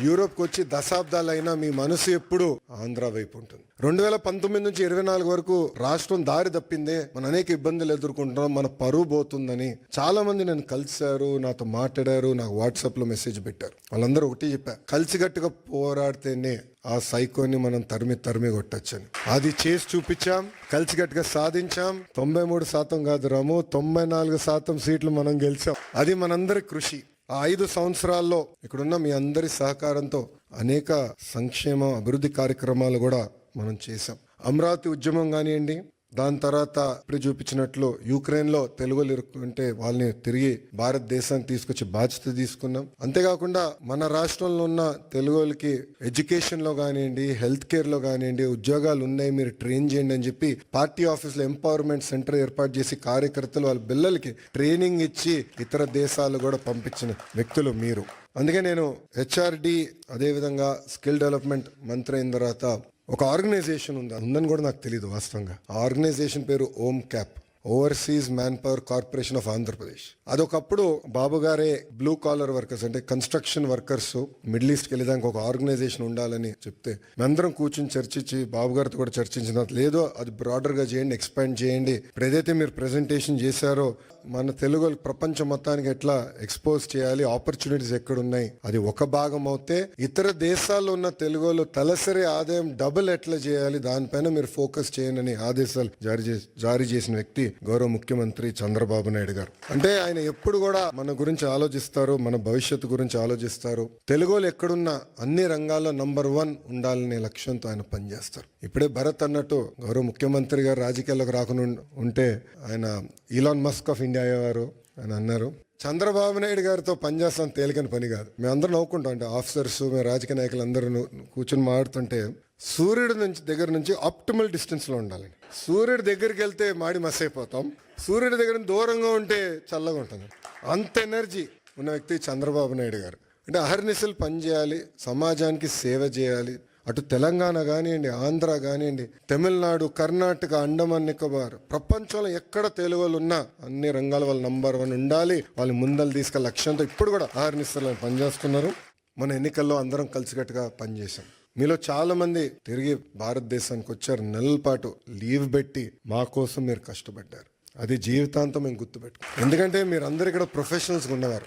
యూరోప్కి వచ్చి దశాబ్దాలైనా మీ మనసు ఎప్పుడు ఆంధ్ర వైపు ఉంటుంది. రెండు వేల పంతొమ్మిది నుంచి ఇరవై నాలుగు వరకు రాష్ట్రం దారి తప్పిందే మన అనేక ఇబ్బందులు ఎదుర్కొంటున్నాం మన పరువు పోతుందని చాలా మంది నన్ను కలిశారు నాతో మాట్లాడారు నాకు వాట్సాప్లో మెసేజ్ పెట్టారు. వాళ్ళందరూ ఒకటి చెప్పారు కలిసిగట్టుగా పోరాడితేనే ఆ సైకోని మనం తరిమి తరిమి కొట్టచ్చని. అది చేసి చూపించాం కలిసిగట్టుగా సాధించాం. తొంభై మూడు శాతం కాదు రాము తొంభై నాలుగు శాతం సీట్లు మనం గెలిచాం. అది మనందరి కృషి. ఆ ఐదు సంవత్సరాల్లో ఇక్కడున్న మీ అందరి సహకారంతో అనేక సంక్షేమ అభివృద్ధి కార్యక్రమాలు కూడా మనం చేశాం. అమరావతి ఉద్యమం కానివ్వండి దాని తర్వాత ఇప్పుడు చూపించినట్లు యుక్రెయిన్లో తెలుగులు ఇరుక్కుంటే వాళ్ళని తిరిగి భారతదేశానికి తీసుకొచ్చి బాధ్యత తీసుకున్నాం. అంతేకాకుండా మన రాష్ట్రంలో ఉన్న తెలుగులకి ఎడ్యుకేషన్లో కానివ్వండి హెల్త్ కేర్లో కానివ్వండి ఉద్యోగాలు ఉన్నాయి మీరు ట్రైన్ చేయండి అని చెప్పి పార్టీ ఆఫీస్లో ఎంపవర్మెంట్ సెంటర్ ఏర్పాటు చేసి కార్యకర్తలు వాళ్ళ పిల్లలకి ట్రైనింగ్ ఇచ్చి ఇతర దేశాలు కూడా పంపించిన వ్యక్తులు మీరు. అందుకే నేను హెచ్ఆర్డి అదేవిధంగా స్కిల్ డెవలప్మెంట్ మంత్రి అయిన తర్వాత ఒక ఆర్గనైజేషన్ ఉంది. ఉందని కూడా నాకు తెలియదు వాస్తవంగా. ఆ ఆర్గనైజేషన్ పేరు OMCAP. Overseas manpower corporation of Andhra Pradesh అదొకప్పుడు బాబు గారే బ్లూ కాలర్ వర్కర్స్ అంటే కన్స్ట్రక్షన్ వర్కర్స్ మిడిల్ ఈస్ట్కి వెళ్ళేదానికి ఒక ఆర్గనైజేషన్ ఉండాలని చెప్తే మేమందరం కూర్చుని చర్చించి బాబు గారితో కూడా చర్చించిన లేదో అది బ్రాడర్గా చేయండి ఎక్స్పాండ్ చేయండి. ఇప్పుడు ఏదైతే మీరు ప్రెజెంటేషన్ చేశారో మన తెలుగు ప్రపంచం మొత్తానికి ఎట్లా ఎక్స్పోజ్ చేయాలి ఆపర్చునిటీస్ ఎక్కడ ఉన్నాయి అది ఒక భాగం అవుతే ఇతర దేశాల్లో ఉన్న తెలుగులో తలసరి ఆదాయం డబుల్ ఎట్లా చేయాలి దానిపైన మీరు ఫోకస్ చేయండి అని ఆదేశాలు జారీ చేసి జారీ చేసిన వ్యక్తి గౌరవ ముఖ్యమంత్రి చంద్రబాబు నాయుడు గారు. అంటే ఆయన ఎప్పుడు కూడా మన గురించి ఆలోచిస్తారు మన భవిష్యత్తు గురించి ఆలోచిస్తారు. తెలుగులో ఎక్కడున్నా అన్ని రంగాల్లో నంబర్ వన్ ఉండాలనే లక్ష్యంతో ఆయన పనిచేస్తారు. ఇప్పుడే భరత్ అన్నట్టు గౌరవ ముఖ్యమంత్రి గారు రాజకీయాల్లోకి రాకుండా ఉంటే ఆయన ఇలాన్ మస్క్ ఆఫ్ ఇండియా అయ్యేవారు అని అన్నారు. చంద్రబాబు నాయుడు గారితో పనిచేస్తాం తేలికని పని కాదు. మేము అందరూ నవ్వుకుంటాం అంటే ఆఫీసర్స్ మేము రాజకీయ నాయకులు అందరూ కూర్చొని మాడుతుంటే సూర్యుడి నుంచి దగ్గర నుంచి ఆప్టిమల్ డిస్టెన్స్లో ఉండాలి సూర్యుడి దగ్గరికి వెళ్తే మాడి మస్ అయిపోతాం సూర్యుడి దగ్గర నుంచి దూరంగా ఉంటే చల్లగా ఉంటుంది. అంత ఎనర్జీ ఉన్న వ్యక్తి చంద్రబాబు నాయుడు గారు. అంటే అహర్నిశలు పనిచేయాలి సమాజానికి సేవ చేయాలి అటు తెలంగాణ కానివ్వండి ఆంధ్ర కానివ్వండి తమిళనాడు కర్ణాటక అండమాన్ నికోబార్ ప్రపంచంలో ఎక్కడ తెలుగు వాళ్ళు ఉన్నా అన్ని రంగాల వాళ్ళు నంబర్ వన్ ఉండాలి. వాళ్ళు ముందలు తీసుకెళ్ళ లక్ష్యంతో ఇప్పుడు కూడా ఆహర్నిశలు పనిచేస్తున్నారు. మన ఎన్నికల్లో అందరం కలిసికట్టుగా పనిచేశాం. మీలో చాలామంది తిరిగి భారతదేశానికి వచ్చారు. నెలల పాటు లీవ్ పెట్టి మా కోసం మీరు కష్టపడ్డారు. అది జీవితాంతం మేము గుర్తుపెట్టుకో ఎందుకంటే మీరు అందరు ఇక్కడ ప్రొఫెషనల్స్గా ఉన్నవారు.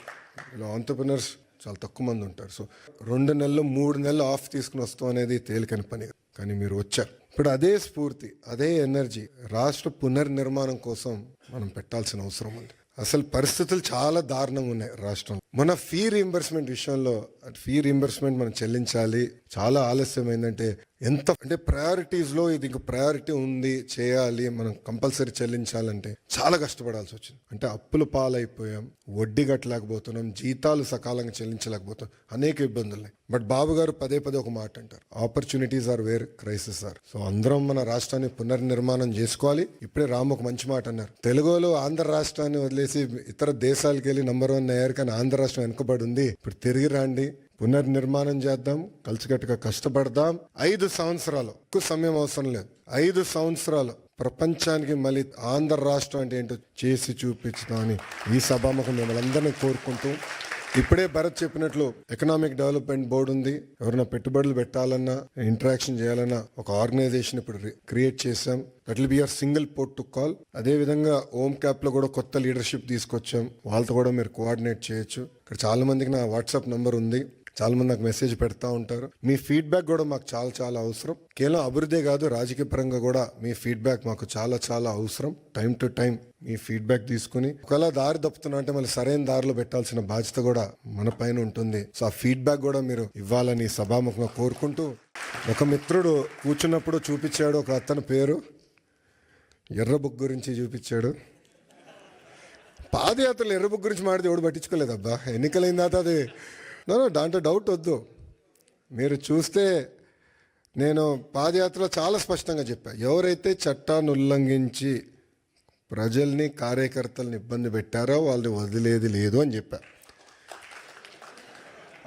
ఇలా ఆంటర్ప్రినర్స్ చాలా తక్కువ మంది ఉంటారు. సో రెండు నెలలు మూడు నెలలు ఆఫ్ తీసుకుని వస్తాం అనేది తేలికని పని. కానీ మీరు వచ్చారు. ఇప్పుడు అదే స్ఫూర్తి అదే ఎనర్జీ రాష్ట్ర పునర్నిర్మాణం కోసం మనం పెట్టాల్సిన అవసరం ఉంది. అసలు పరిస్థితులు చాలా దారుణంగా ఉన్నాయి రాష్ట్రంలో. మన ఫీ రీఎంబర్స్మెంట్ విషయంలో ఫీ రీంబర్స్మెంట్ మనం చెల్లించాలి. చాలా ఆలస్యం ఏంటంటే ఎంత అంటే ప్రయారిటీస్లో ఇది ఇంక ప్రయారిటీ ఉంది చేయాలి మనం కంపల్సరీ చెల్లించాలంటే చాలా కష్టపడాల్సి వచ్చింది. అంటే అప్పుల పాలైపోయాం వడ్డీ కట్టలేకపోతున్నాం జీతాలు సకాలంగా చెల్లించలేకపోతున్నాం. అనేక ఇబ్బందులు ఉన్నాయి. బట్ బాబు గారు పదే పదే ఒక మాట అంటారు. Opportunities are where crisis are so అందరం మన రాష్ట్రాన్ని పునర్నిర్మాణం చేసుకోవాలి. ఇప్పుడే రామ్ ఒక మంచి మాట అన్నారు. తెలుగులో ఆంధ్ర రాష్ట్రాన్ని వదిలేసి ఇతర దేశాలకు వెళ్ళి నంబర్ వన్ అయ్యారు కానీ ఆంధ్ర రాష్ట్రం వెనుకబడి ఉంది. ఇప్పుడు తిరిగి రండి. పునర్నిర్మాణం చేద్దాం కలిసికట్టుగా కష్టపడదాం. ఐదు సంవత్సరాలు ఎక్కువ సమయం అవసరం లేదు. ఐదు సంవత్సరాలు ప్రపంచానికి మళ్ళీ ఆంధ్ర రాష్ట్రం అంటే ఏంటో చేసి చూపించుదామని ఈ సభాముఖం మిమ్మల్ని అందరినీ కోరుకుంటూ ఇప్పుడే భరత్ చెప్పినట్లు ఎకనామిక్ డెవలప్మెంట్ బోర్డు ఉంది. ఎవరైనా పెట్టుబడులు పెట్టాలన్నా ఇంటరాక్షన్ చేయాలన్నా ఒక ఆర్గనైజేషన్ ఇప్పుడు క్రియేట్ చేశాం. That will be your single port to call అదే విధంగా ఓమ్ క్యాప్లో కూడా కొత్త లీడర్షిప్ తీసుకొచ్చాం. వాళ్ళతో కూడా మీరు కోఆర్డినేట్ చేయొచ్చు. ఇక్కడ చాలా మందికి నా వాట్సాప్ నంబర్ ఉంది. చాలా మంది నాకు మెసేజ్ పెడతా ఉంటారు. మీ ఫీడ్బ్యాక్ కూడా మాకు చాలా చాలా అవసరం. కేవలం అభివృద్ధి కాదు రాజకీయ పరంగా కూడా మీ ఫీడ్బ్యాక్ మాకు చాలా చాలా అవసరం. టైం టు టైం మీ ఫీడ్బ్యాక్ తీసుకుని ఒకవేళ దారి తప్పుతున్నా అంటే మళ్ళీ సరైన దారిలో పెట్టాల్సిన బాధ్యత కూడా మన పైన ఉంటుంది. సో ఆ ఫీడ్బ్యాక్ కూడా మీరు ఇవ్వాలని సభాముఖంగా కోరుకుంటూ ఒక మిత్రుడు కూర్చున్నప్పుడు చూపించాడు ఒక అతని పేరు. ఎర్ర బుక్ గురించి చూపించాడు. పాదయాత్రలు ఎర్ర బుక్ గురించి మాడితే ఎవడు పట్టించుకోలేదు అబ్బా ఎన్నికలైన తర్వాత అది దాంట్లో డౌట్ వద్దు. మీరు చూస్తే నేను పాదయాత్రలో చాలా స్పష్టంగా చెప్పా. ఎవరైతే చట్టాన్ని ఉల్లంఘించి ప్రజల్ని కార్యకర్తల్ని ఇబ్బంది పెట్టారో వాళ్ళని వదిలేది లేదు అని చెప్పా.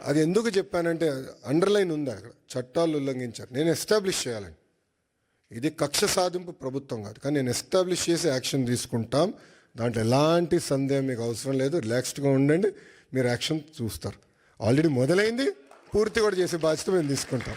అది ఎందుకు చెప్పానంటే అండర్లైన్ ఉంది అక్కడ. చట్టాలు ఉల్లంఘించారు. నేను ఎస్టాబ్లిష్ చేయాలని. ఇది కక్ష సాధింపు ప్రభుత్వం కాదు. కానీ నేను ఎస్టాబ్లిష్ చేసి యాక్షన్ తీసుకుంటాం. దాంట్లో ఎలాంటి సందేహం మీకు అవసరం లేదు. రిలాక్స్డ్గా ఉండండి. మీరు యాక్షన్ చూస్తారు. ఆల్రెడీ మొదలైంది. పూర్తి కూడా చేసే బాధ్యత మేము తీసుకుంటాం.